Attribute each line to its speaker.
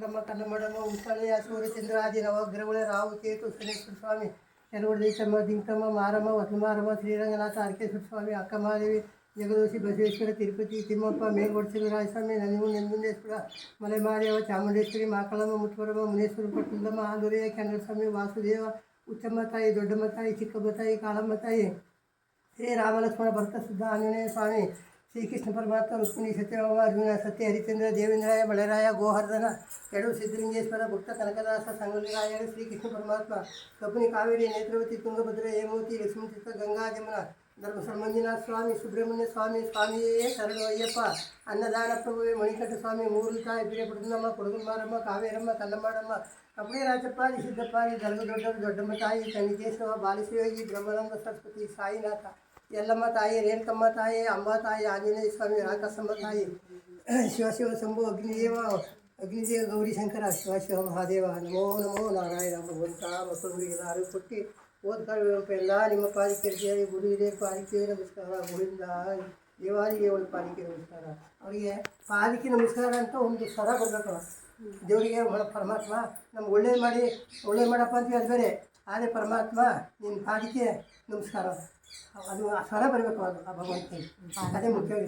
Speaker 1: బ్రహ్మ కన్నమడమ ఉంపాలి అసూరి చంద్రాది నవగ్రహుల రావు కేతు సురేశ్వర స్వామి ఎరుగుడు దీక్షమ్మ దింకమ్మ మారమ్మ వసుమారమ్మ శ్రీరంగనాథ ఆర్కేశ్వర స్వామి అక్కమాదేవి జగదోషి బసవేశ్వర తిరుపతి తిమ్మప్ప మేల్కొడిసెలు రాజస్వామి నందిమూడి నందుండేశ్వర మలైమాదేవ చాముండేశ్వరి మాకలమ్మ ముత్వరమ్మ మునేశ్వర పట్టుదమ్మ ఆంధ్రయ్య కెండరస్వామి వాసుదేవ ఉత్తమ్మ తాయి దొడ్డమ్మ తాయి చిక్కమ్మ తాయి కాళమ్మ తాయి శ్రీ రామలక్ష్మణ భర్త శుద్ధ ఆంజనేయ స్వామి శ్రీకృష్ణ పరమాత్మ రుక్మిణి సత్యవారుణ సత్య హరిచంద్ర దేవేంద్రాయ బలరాయ గోహర్ధన ఎడు సిద్ధలింగేశ్వర భక్త కనకదాస సంగలిరాయ శ్రీకృష్ణ పరమాత్మ కపుని కావేరి నేత్రవతి తుంగభద్ర ఏమూతి లక్ష్మీ గంగా జమున ధర్మ సంబంధిన స్వామి సుబ్రహ్మణ్య స్వామి స్వామియే శరణు అయ్యప్ప అన్నదాన ప్రభువే మణికంఠ స్వామి మూరుతాయ పిరియపడుతుందమ్మ కొడుకుమారమ్మ కావేరమ్మ కల్లమ్మాడమ్మ కపుడే రాజప్పాలి సిద్ధప్పాలి దొడ్డరు దొడ్డమ్మ తాయి తనికేశ్వర బాలిశ్వయోగి బ్రహ్మరంగ సరస్వతి సాయినాథ. ಎಲ್ಲಮ್ಮ ತಾಯಿ, ರೇಣುಕಮ್ಮ ತಾಯಿ ಅಂಬಾ ತಾಯಿ, ಆಂಜನೇಯ ಸ್ವಾಮಿ, ರಾಕಸಮ್ಮ ತಾಯಿ ಶಿವಶಿವ ಶಂಭು, ಅಗ್ನಿದೇವ ಅಗ್ನಿದೇವ ಗೌರಿಶಂಕರ ಶಿವಶಿವ ಮಹಾದೇವ, ನಮೋ ನಮೋ ನಾರಾಯಣ ಭಗವಂತ ಮಕ್ಕಳಿಗೆ ಎಲ್ಲರೂ ಕೊಟ್ಟು ಓದ್ಕೊಳ್ಳಬೇಕು ಎಲ್ಲ ನಿಮ್ಮ ಪಾಲಿಕೆ ಗುರು ಹಿರಿಯ ಪಾಲಿಕೆ ನಮಸ್ಕಾರ, ಗೋವಿಂದ ದೇವಾಲಿಗೆ ಒಂದು ಪಾಲಿಕೆ ನಮಸ್ಕಾರ. ಅವರಿಗೆ ಪಾಲಿಕೆ ನಮಸ್ಕಾರ ಅಂತ ಒಂದು ಸ್ವರ ಬರಬೇಕು. ದೇವರಿಗೆ ಪರಮಾತ್ಮ ನಮ್ಗೆ ಒಳ್ಳೇದು ಮಾಡಿ, ಒಳ್ಳೇದು ಮಾಡಪ್ಪ ಅಂತ ಅದು ಆದರೆ ಪರಮಾತ್ಮ ನಿನ್ನ ಪಾದಕ್ಕೆ ನಮಸ್ಕಾರ. ಅದು ಆ ಸ್ವರ ಬರಬೇಕು ಅದು ಆ ಭಗವಂತನಿಗೆ.
Speaker 2: ಅದೇ ಮುಖ್ಯವಾಗಿ